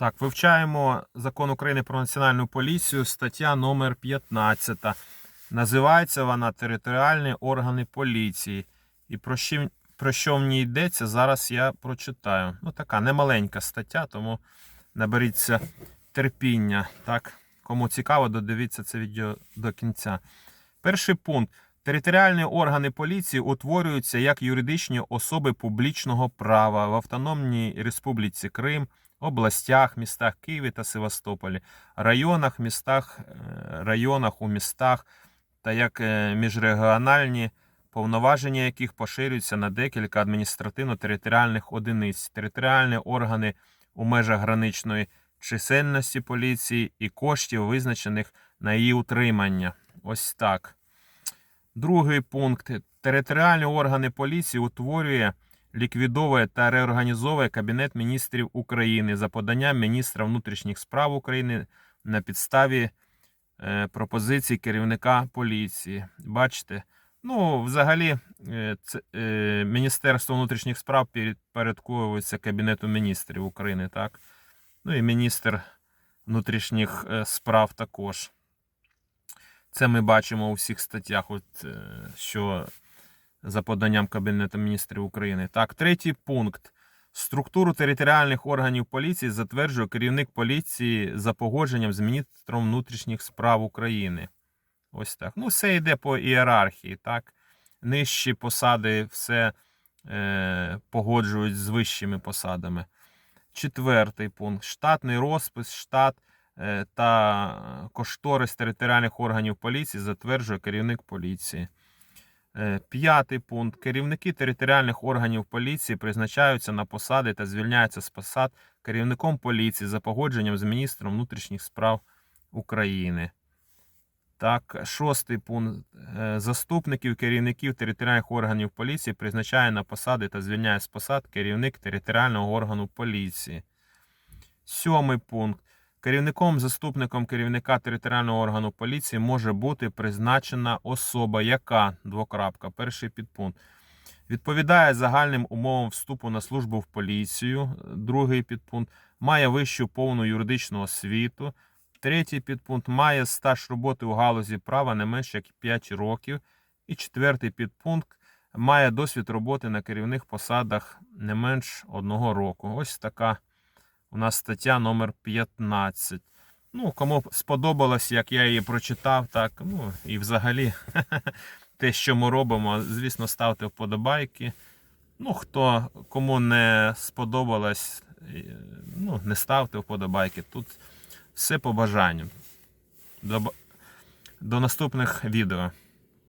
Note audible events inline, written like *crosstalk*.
Так, вивчаємо закон України про національну поліцію, стаття номер 15. Називається вона Територіальні органи поліції. І про що, про що в ній йдеться, зараз я прочитаю. Ну, така немаленька стаття, тому наберіться терпіння. Так, кому цікаво, додивіться це відео до кінця. Перший пункт. Територіальні органи поліції утворюються як юридичні особи публічного права в Автономній Республіці Крим, областях, містах Києві та Севастополі, районах, містах, е, районах у містах та як е, міжрегіональні повноваження яких поширюються на декілька адміністративно-територіальних одиниць, територіальні органи у межах граничної чисельності поліції і коштів, визначених на її утримання. Ось так. Другий пункт. Територіальні органи поліції утворює, ліквідовує та реорганізовує Кабінет міністрів України за поданням міністра внутрішніх справ України на підставі е, пропозицій керівника поліції. Бачите? Ну, взагалі, е, це, е, Міністерство внутрішніх справ підпорядковується Кабінету міністрів України, так? Ну і міністр внутрішніх е, справ також. Це ми бачимо у всіх статтях, от, е, що за поданням Кабінету міністрів України. Так, третій пункт. Структуру територіальних органів поліції затверджує керівник поліції за погодженням з міністром внутрішніх справ України. Ось так. Ну, все йде по ієрархії, так. Нижчі посади все е, погоджують з вищими посадами. Четвертий пункт. Штатний розпис, штат та кошторис територіальних органів поліції затверджує керівник поліції. Е, П'ятий пункт. Керівники територіальних органів поліції призначаються на посади та звільняються з посад керівником поліції за погодженням з міністром внутрішніх справ України. Так, шостий пункт. Е, Заступників керівників територіальних органів поліції призначає на посади та звільняє з посад керівник територіального органу поліції. Сьомий пункт. Керівником, заступником керівника територіального органу поліції може бути призначена особа, яка двокрапка, перший підпункт. Відповідає загальним умовам вступу на службу в поліцію, другий підпункт, має вищу повну юридичну освіту. Третій підпункт має стаж роботи у галузі права не менше як 5 років. І четвертий підпункт має досвід роботи на керівних посадах не менш одного року. Ось така у нас стаття номер 15. Ну, кому сподобалось, як я її прочитав, так, ну і взагалі *laughs* те, що ми робимо, звісно, ставте вподобайки. Ну, хто кому не сподобалось, ну, не ставте вподобайки. Тут все по бажанню. До, до наступних відео.